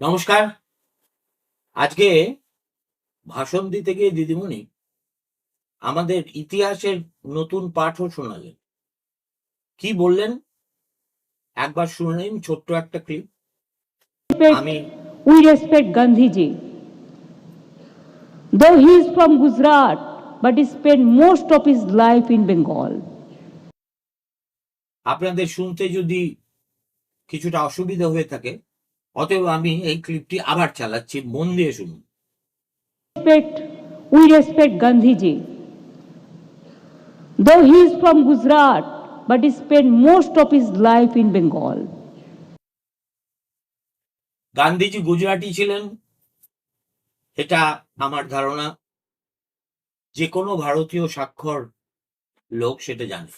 নমস্কার। আজকে ভাষণ দিতে গিয়ে দিদিমণি আমাদের ইতিহাসের নতুন পাঠও শোনালেন। কি বললেন? একবার শুনে নিন ছোট্ট একটা ক্লিপ আমি we respect Gandhiji though he is from Gujarat but he spend most of his life in Bengal আপনাদের শুনতে যদি কিছুটা অসুবিধা হয়ে থাকে অতএব আমি এই ক্লিপটি আবার চালাচ্ছি মন দিয়ে শুনুন। Respect we respect Gandhiji though he is from Gujarat but he spent most of his life in Bengal. Gandhiji Gujarati ছিলেন, এটা আমার ধারণা। যে কোনো ভারতীয় স্বাক্ষর লোক সেটা জানে।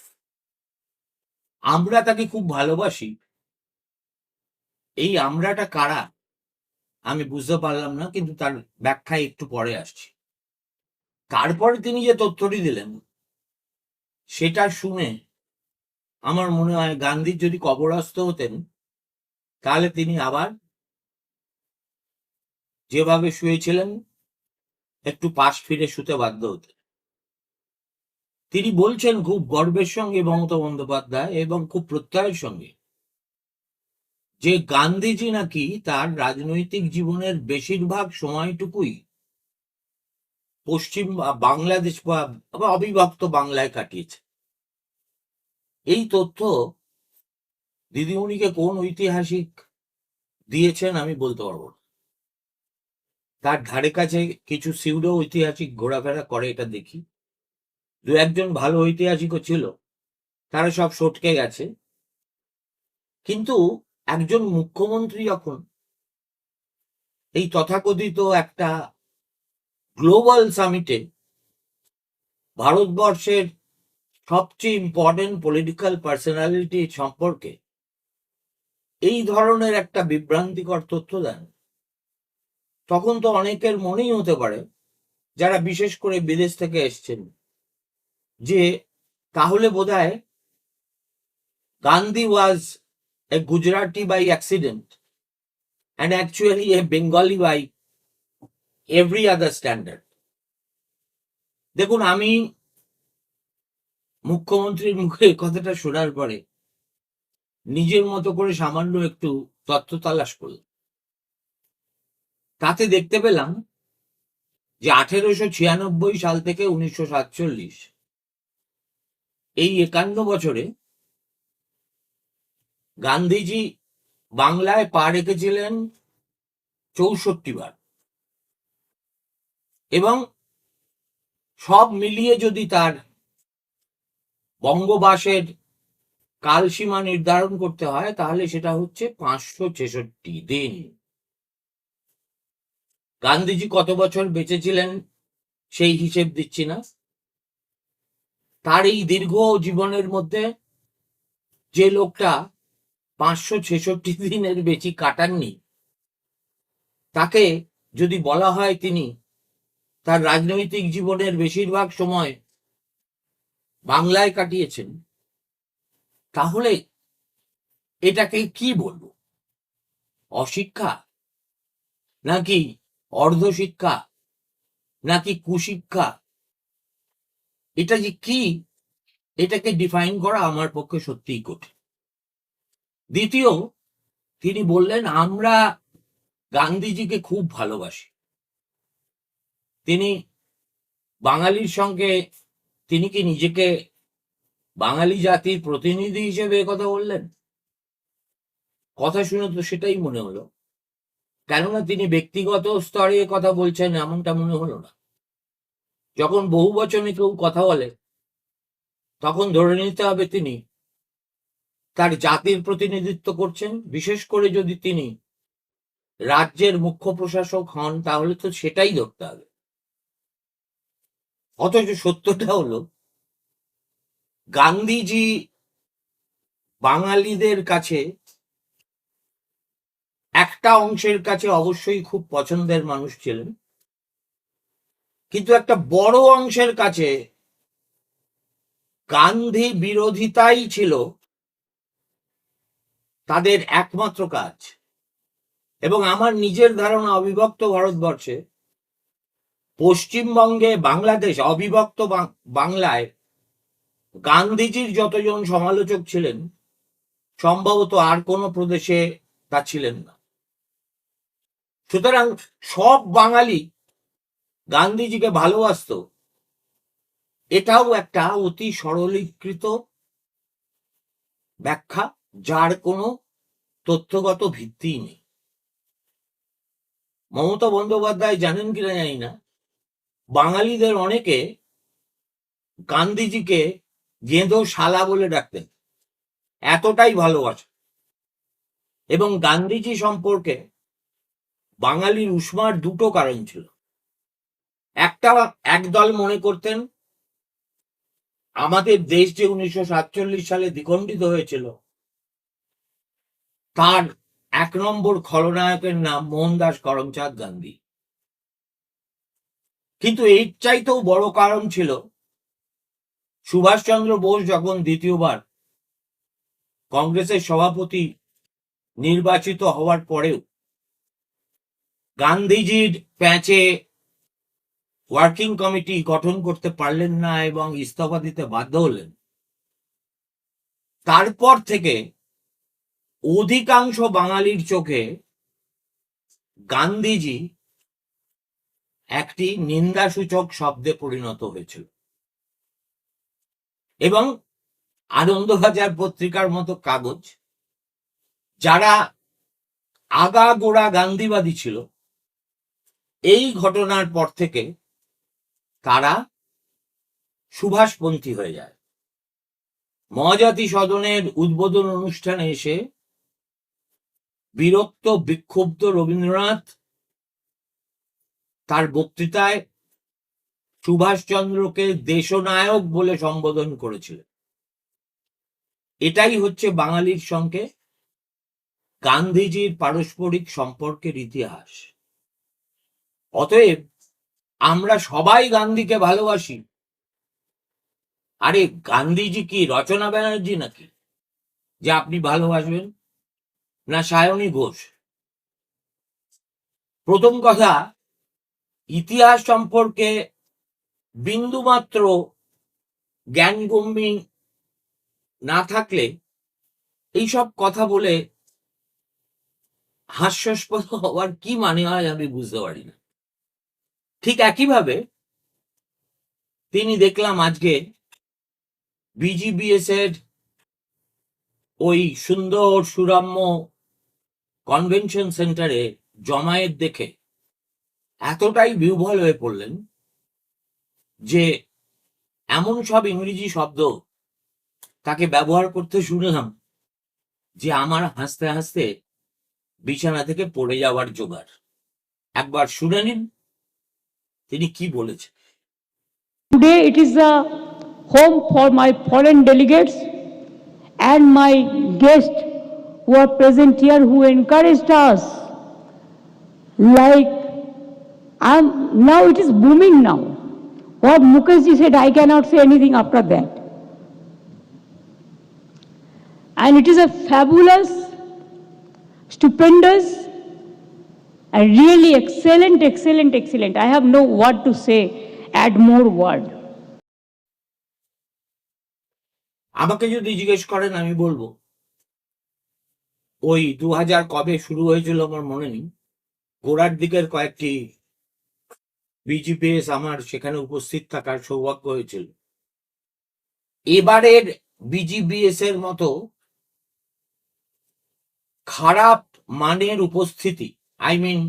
আমরা তাকে খুব ভালোবাসি। এই আমরাটা কারা, আমি বুঝতে পারলাম না, কিন্তু তার ব্যাখ্যায় একটু পরে আসছি। তারপরে তিনি যে তথ্যটি দিলেন, সেটা শুনে আমার মনে হয় গান্ধীর যদি কবরস্থ হতেন, তাহলে তিনি আবার যেভাবে শুয়েছিলেন, একটু পাশ ফিরে শুতে বাধ্য হতেন। তিনি বলছেন খুব গর্বের সঙ্গে মমতা বন্দ্যোপাধ্যায় এবং খুব প্রত্যয়ের সঙ্গে যে গান্ধীজি নাকি তার রাজনৈতিক জীবনের বেশিরভাগ সময়টুকুই পশ্চিম বাংলাদেশ বা অবিভক্ত বাংলায় কাটিয়েছে এই তথ্য দিদিমণিকে কোন ঐতিহাসিক দিয়েছেন আমি বলতে পারব তার ধারে কাছে কিছু সিউডো ঐতিহাসিক ঘোরাফেরা করে এটা দেখি। দু একজন ভালো ঐতিহাসিকও ছিল, তারা সব সটকে গেছে। কিন্তু একজন মুখ্যমন্ত্রী যখন এই তথাকথিত একটা গ্লোবাল সামিটে ভারতবর্ষের সবচেয়ে ইম্পর্টেন্ট পলিটিক্যাল পার্সোনালিটি সম্পর্কে এই ধরনের একটা বিভ্রান্তিকর তথ্য দেন। তখন তো অনেকের মনেই হতে পারে, যারা বিশেষ করে বিদেশ থেকে এসছেন, যে তাহলে বোধহয় Gandhi was a Gujarati by accident and actually a Bengali by every other standard দেখুন, আমি মুখ্যমন্ত্রীর মুখে কথাটা শোনার পরে নিজের মতো করে সামান্য একটু তথ্য তালাশ করলাম। তাতে দেখতে পেলাম যে আঠেরোশো ছিয়ানব্বই সাল থেকে উনিশশো সাতচল্লিশ এই একান্ন বছরে গান্ধীজি বাংলায় পা রেখেছিলেন চৌষট্টি বার। এবং সব মিলিয়ে যদি তার বঙ্গবাসের কালসীমা নির্ধারণ করতে হয়, তাহলে সেটা হচ্ছে পাঁচশো ছেষট্টি দিন। গান্ধীজি কত বছর বেঁচে ছিলেন সেই হিসেব দিচ্ছি না। তার এই দীর্ঘ জীবনের মধ্যে যে লোকটা পাঁচশো ছেষট্টি দিনের বেশি কাটাননি, তাকে যদি বলা হয় তিনি, তার রাজনৈতিক জীবনের বেশিরভাগ সময় বাংলায় কাটিয়েছেন, তাহলে এটাকে কি বলব? অশিক্ষা? নাকি অর্ধশিক্ষা? নাকি কুশিক্ষা? এটা যে কি, এটাকে ডিফাইন করা আমার পক্ষে সত্যিই কঠিন। দ্বিতীয়, তিনি বললেন, আমরা গান্ধীজিকে খুব ভালোবাসি। তিনি বাঙালির সঙ্গে তিনি কি নিজেকে বাঙালি জাতির প্রতিনিধি হিসেবে কথা বললেন? কথা শুনে তো সেটাই মনে হলো। কেননা তিনি ব্যক্তিগত স্তরে কথা বলছেন, এমনটা মনে হলো না। যখন বহু বচনে কেউ কথা বলে, তখন ধরে নিতে হবে তিনি তার জাতির প্রতিনিধিত্ব করছেন। বিশেষ করে যদি তিনি রাজ্যের মুখ্য প্রশাসক হন, তাহলে তো সেটাই ধরতে হবে। অথচ সত্যটা হলো, গান্ধীজি বাঙালিদের কাছে একটা অংশের কাছে অবশ্যই খুব পছন্দের মানুষ ছিলেন। কিন্তু একটা বড় অংশের কাছে গান্ধী বিরোধিতাই ছিল তাদের একমাত্র কাজ। এবং আমার নিজের ধারণা অবিভক্ত ভারতবর্ষে পশ্চিমবঙ্গে বাংলাদেশ অবিভক্ত বাংলায় গান্ধীজির যতজন সমালোচক ছিলেন, সম্ভবত আর কোনো প্রদেশে তা ছিলেন না। সুতরাং সব বাঙালি গান্ধীজিকে ভালোবাসতো। এটাও একটা অতি সরলীকৃত ব্যাখ্যা, যার কোনো তথ্যগত ভিত্তি নেই। মমতা বন্দ্যোপাধ্যায় জানেন কিনা জানি না। বাঙালিদের অনেকে গান্ধীজিকে গেঁদো শালা বলে ডাকতেন। এতটাই ভালোবাসে। এবং গান্ধীজি সম্পর্কে বাঙালির উষ্মার দুটো কারণ ছিল। একটা, একদল মনে করতেন, আমাদের দেশ যে উনিশশো সাতচল্লিশ সালে দ্বিখণ্ডিত হয়েছিল, তার এক নম্বর খলনায়কের নাম মোহনদাস করমচাঁদ গান্ধী। কিন্তু এর চাইতেও বড় কারণ ছিল সুভাষচন্দ্র বোস যখন দ্বিতীয়বার কংগ্রেসের সভাপতি নির্বাচিত হওয়ার পরেও গান্ধীজির প্যাচে ওয়ার্কিং কমিটি গঠন করতে পারলেন না এবং ইস্তফা দিতে বাধ্য হলেন, তারপর থেকে অধিকাংশ বাঙালির চোখে গান্ধীজি একটি নিন্দাসূচক শব্দে পরিণত হয়েছিল। এবং আনন্দবাজার পত্রিকার মতো কাগজ, যারা আগাগোড়া গান্ধীবাদী ছিল, এই ঘটনার পর থেকে তারা সুভাষপন্থী হয়ে যায়। মহাজাতি সদনের উদ্বোধন অনুষ্ঠানে এসে বিরক্ত বিক্ষুব্ধ রবীন্দ্রনাথ তার বক্তৃতায় সুভাষচন্দ্রকে দেশনায়ক বলে সম্বোধন করেছিলেন। এটাই হচ্ছে বাঙালির সঙ্গে গান্ধীজির পারস্পরিক সম্পর্কের ইতিহাস। অতএব আমরা সবাই গান্ধীকে ভালোবাসি। আরে গান্ধীজি কি রচনা ব্যানার্জি নাকি? যে আপনি ভালোবাসবেন না সায়নী ঘোষ? প্রথম কথা ইতিহাস সম্পর্কে বিন্দুমাত্র জ্ঞানগম্যি না থাকলে এইসব কথা বলে হাস্যাস্পদ হওয়ার কি মানে হয় আমি বুঝতে পারি না। ঠিক একইভাবে তিনি দেখলাম আজকে বিজিবিএস এর ওই সুন্দর সুরাম্য কনভেনশন সেন্টারে জমায়েত দেখে এতটাই বিহ্বল হয়ে পড়লেন যে এমন সব ইংরেজি শব্দ তাকে ব্যবহার করতে শুনলাম যে আমার হাসতে হাসতে বিছানা থেকে পড়ে যাওয়ার জোগাড়। একবার শুনে নিন তিনি কি বলেছেন today it is the home for my foreign delegates and my guest who are present here who encourage us like I'm, now it is booming now. What Mukherjee said, I cannot say anything after that. And it is a fabulous, stupendous, and really excellent, excellent, excellent. I have no word to say, add more word. আমাকে যদি জিজ্ঞেস করেন আমি বলব ওই দু হাজার কবে শুরু হয়েছিল আমার মনে নেই গোড়ার দিকের কয়েকটি বিজিপিএস আমার সেখানে উপস্থিত থাকার সৌভাগ্য হয়েছিল। এবারের বিজিবিএস এর মতো খারাপ মানের উপস্থিতি I mean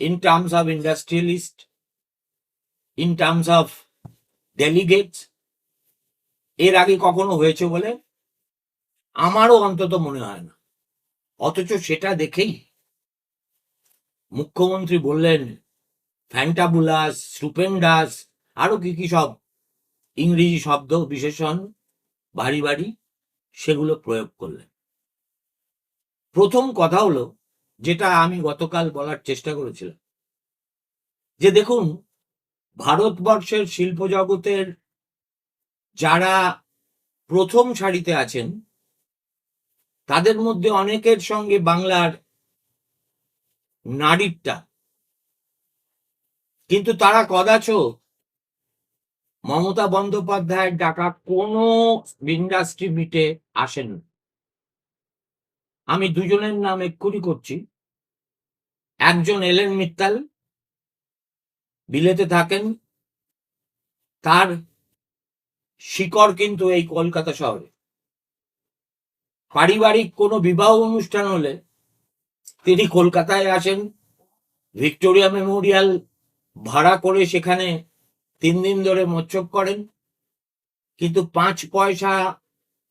in terms of industrialist in terms of delegates এর আগে কখনো হয়েছে বলে আমারও অন্তত মনে হয় না। অথচ সেটা দেখেই মুখ্যমন্ত্রী বললেন ফ্যান্টাবুলাস স্টুপেন্ডাস আরও কি কি সব ইংরেজি শব্দ বিশেষণ বাড়ি বাড়ি সেগুলো প্রয়োগ করলেন। প্রথম কথা হলো যেটা আমি গতকাল বলার চেষ্টা করেছিলাম। যে দেখুন, ভারতবর্ষের শিল্প জগতের যারা প্রথম সারিতে আছেন, তাদের মধ্যে অনেকের সঙ্গে বাংলার নারীরটা কিন্তু তারা কদাচ মমতা বন্দ্যোপাধ্যায়ের ডাকা কোনো ইন্ডাস্ট্রি মিটে আসেন আমি দুজনের নাম এক্ষুনি করছি। একজন এলেন মিত্তাল, বিলেতে থাকেন। তার শিকড় কিন্তু এই কলকাতা শহরে। পারিবারিক কোনো বিবাহ অনুষ্ঠান হলে তিনি কলকাতায় আসেন। ভিক্টোরিয়া মেমোরিয়াল ভাড়া করে সেখানে তিন দিন ধরে মোচ্ছব করেন। কিন্তু পাঁচ পয়সা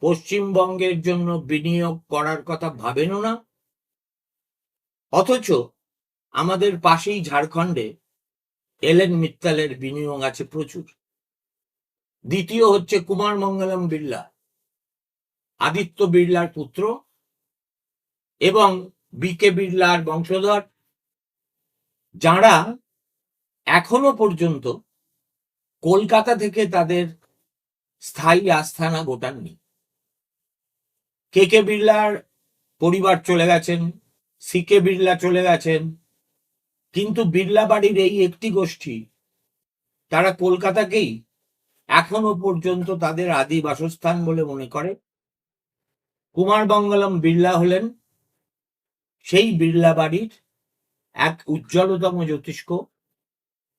পশ্চিমবঙ্গের জন্য বিনিয়োগ করার কথা ভাবেনও না। অথচ আমাদের পাশেই ঝাড়খণ্ডে এলেন মিত্তালের বিনিয়োগ আছে প্রচুর। দ্বিতীয় হচ্ছে কুমার মঙ্গলম বিড়লা, আদিত্য বিড়লার পুত্র এবং বিকে বিড়লার বংশধর, যারা এখনও পর্যন্ত কলকাতা থেকে তাদের স্থায়ী আস্থানা গোটাননি। কে কে বিড়লার পরিবার চলে গেছেন, সি কে বিড়লা চলে গেছেন, কিন্তু বিড়লা বাড়ির এই একটি গোষ্ঠী, তারা কলকাতাকেই এখনও পর্যন্ত তাদের আদি বাসস্থান বলে মনে করে। কুমার মঙ্গলম বিড়লা হলেন সেই বিড়লা বাড়ির এক উজ্জ্বলতম জ্যোতিষ্ক।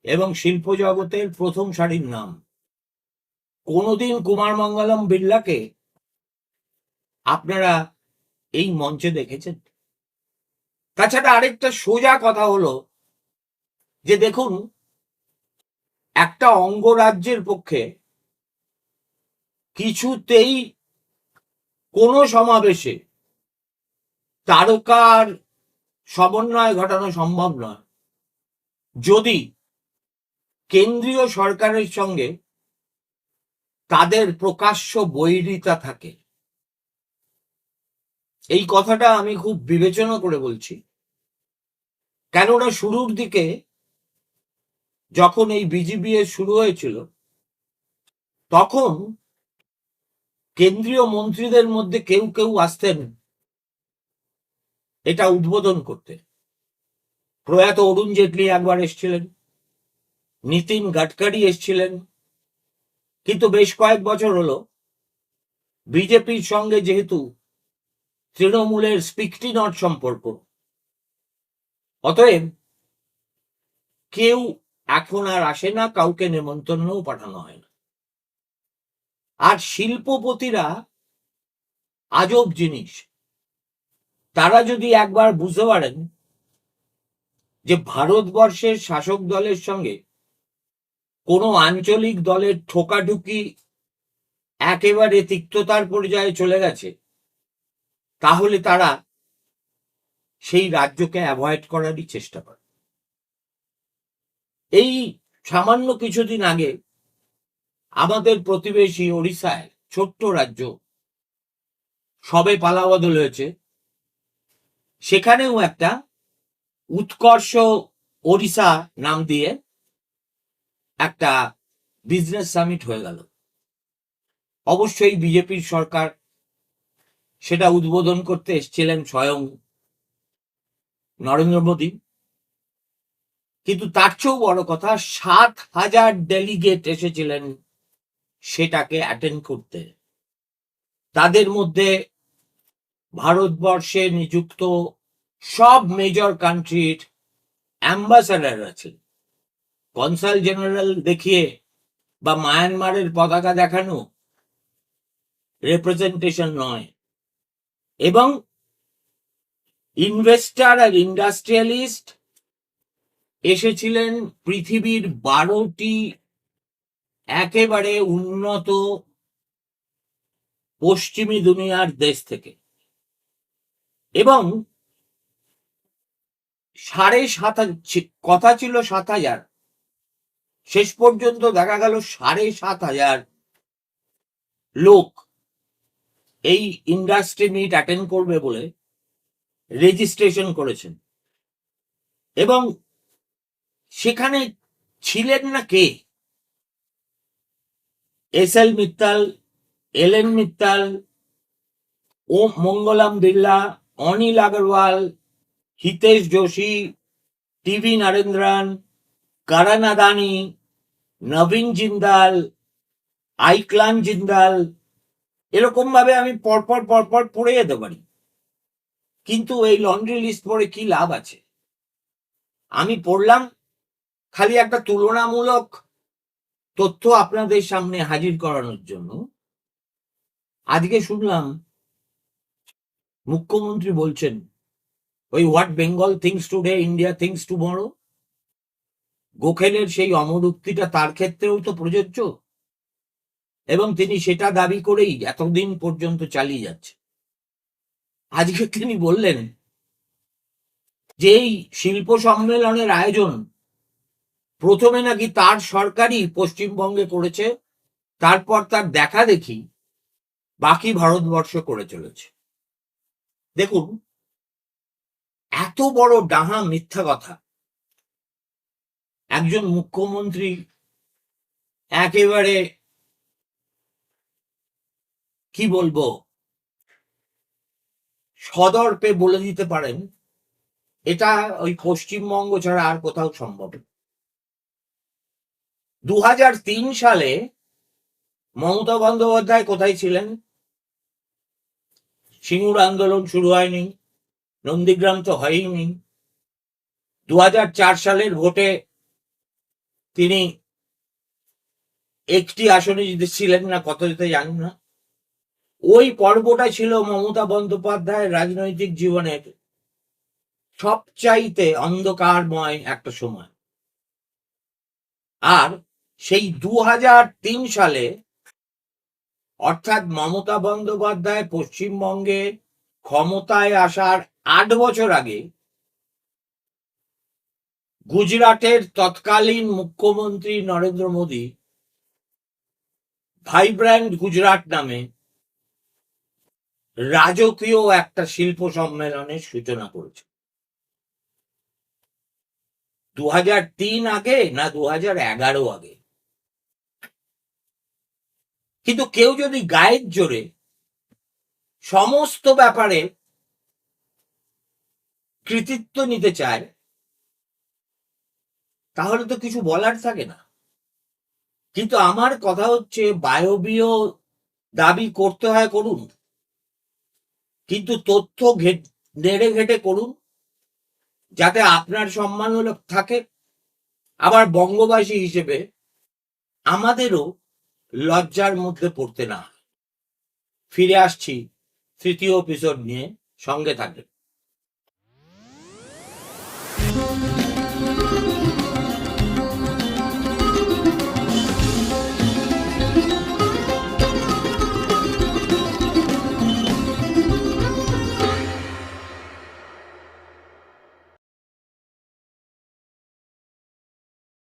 এবং শিল্প জগতের প্রথম সারির নাম। কোনোদিন কুমার মঙ্গলম বিড়লাকে আপনারা এই মঞ্চে দেখেছেন? তাছাড়া আরেকটা সোজা কথা হলো যে দেখুন, একটা অঙ্গরাজ্যের পক্ষে কিছুতেই কোনো সমাবেশে তারকার সমন্বয় ঘটানো সম্ভব নয়। যদি কেন্দ্রীয় সরকারের সঙ্গে তাদের প্রকাশ্য বৈরিতা থাকে। এই কথাটা আমি খুব বিবেচনা করে বলছি। কেননা শুরুর দিকে যখন এই বিজিবিএ শুরু হয়েছিল, তখন কেন্দ্রীয় মন্ত্রীদের মধ্যে কেউ কেউ আসতেন, এটা উদ্বোধন করতে। প্রয়াত অরুণ জেটলি একবার এসছিলেন। নীতিন গাডকারি এসছিলেন। কিন্তু বেশ কয়েক বছর হলো, বিজেপির সঙ্গে যেহেতু তৃণমূলের স্পিকটি নট সম্পর্ক। অতএব কেউ এখন আর আসে না, কাউকে নেমন্তন্নও পাঠানো হয় না। আর শিল্পপতিরা আজব জিনিস। তারা যদি একবার বুঝতে পারেন যে ভারতবর্ষের শাসক দলের সঙ্গে কোনো আঞ্চলিক দলের ঠোকাঠুকি একেবারে তিক্ততার পর্যায়ে চলে গেছে, তাহলে তারা সেই রাজ্যকে অ্যাভয়েড করারই চেষ্টা করে। এই সামান্য কিছুদিন আগে আমাদের প্রতিবেশী ওড়িশায় ছোট্ট রাজ্য সবে পালাবদল হয়েছে। সেখানেও একটা উৎকর্ষ ওড়িশা নাম দিয়ে একটা বিজনেস সামিট হয়ে গেল। অবশ্যই বিজেপির সরকার সেটা উদ্বোধন করতে এসেছিলেন স্বয়ং নরেন্দ্র মোদী। কিন্তু তার চেয়েও বড় কথা, সাত হাজার ডেলিগেট এসেছিলেন সেটাকে অ্যাটেন্ড করতে। তাদের মধ্যে ভারতবর্ষে নিযুক্ত সব মেজর কান্ট্রির অ্যাম্বাসাডার আছেন কনসাল জেনারেল দেখিয়ে বা মায়ানমারের পতাকা দেখানো রিপ্রেজেন্টেশন নয়। এবং ইনভেস্টার আর ইন্ডাস্ট্রিয়ালিস্ট এসেছিলেন পৃথিবীর বারোটি একেবারে উন্নত পশ্চিমী দুনিয়ার দেশ থেকে। এবং সাড়ে সাত কথা ছিল সাত হাজার। শেষ পর্যন্ত দেখা গেল সাড়ে সাত হাজার লোক। এই ইন্ডাস্ট্রি মিট অ্যাটেন্ড করবে বলে রেজিস্ট্রেশন করেছেন। এবং সেখানে ছিলেন না কে? S L Mittal L N Mittal ও মঙ্গলাম বিড়লা, অনিল আগরওয়াল, হিতেশ যোশী, টিভি নরেন্দ্রন, করণ আদানি নবীন জিন্দাল, আইক্লান জিন্দাল এরকম ভাবে আমি পরপর পরপর পড়ে যেতে পারি। কিন্তু এই লন্ড্রি লিস্ট পড়ে কি লাভ আছে? আমি পড়লাম, খালি একটা তুলনামূলক তথ্য আপনাদের সামনে হাজির করানোর জন্য। আজকে শুনলাম, মুখ্যমন্ত্রী বলছেন, ওই what Bengal thinks today, India thinks tomorrow. গোখেলের সেই অমর উক্তিটা তার ক্ষেত্রেও তো প্রযোজ্য। এবং তিনি সেটা দাবি করেই এতদিন পর্যন্ত চালিয়ে যাচ্ছে। আজকে তিনি বললেন যে এই শিল্প সম্মেলনের আয়োজন প্রথমে নাকি তার সরকারই পশ্চিমবঙ্গে করেছে, তারপর তার দেখা দেখি বাকি ভারতবর্ষ করে চলেছে। দেখুন, এত বড় ডাহা মিথ্যা কথা। একজন মুখ্যমন্ত্রী একেবারে কি বলব? সদর্পে বলে দিতে পারেন, এটা ওই পশ্চিমবঙ্গ ছাড়া আর কোথাও সম্ভব দু হাজার তিন সালে মমতা বন্দ্যোপাধ্যায় কোথায় ছিলেন? সিঙ্গুর আন্দোলন শুরু হয়নি, নন্দীগ্রাম তো হয়নি দু সালের ভোটে তিনি একটি আসনে যদি ছিলেন না, কত যেতে জানি না। ওই পর্বটা ছিল মমতা বন্দ্যোপাধ্যায়ের রাজনৈতিক জীবনের সবচাইতে অন্ধকারময় একটা সময়। আর সেই দু সালে অর্থাৎ মমতা বন্দ্যোপাধ্যায় পশ্চিমবঙ্গে ক্ষমতায় আসার আট বছর আগে গুজরাটের তৎকালীন মুখ্যমন্ত্রী নরেন্দ্র মোদী ভাইব্র্যান্ড গুজরাট নামে রাজকীয় একটা শিল্প সম্মেলনের সূচনা করেছে। দু আগে না দু আগে? কিন্তু কেউ যদি গায়ের জোরে সমস্ত ব্যাপারে কৃতিত্ব নিতে চায় তাহলে তো কিছু বলার থাকে না। কিন্তু আমার কথা হচ্ছে, বায়বীয় দাবি করতে হয় করুন। কিন্তু তথ্য নেড়ে ঘেটে করুন, যাতে আপনার সম্মানমূলক থাকে। আবার বঙ্গবাসী হিসেবে আমাদেরও লজ্জার মধ্যে পড়তে না। ফিরে আসছি তৃতীয় এপিসোড নিয়ে সঙ্গে থাকবেন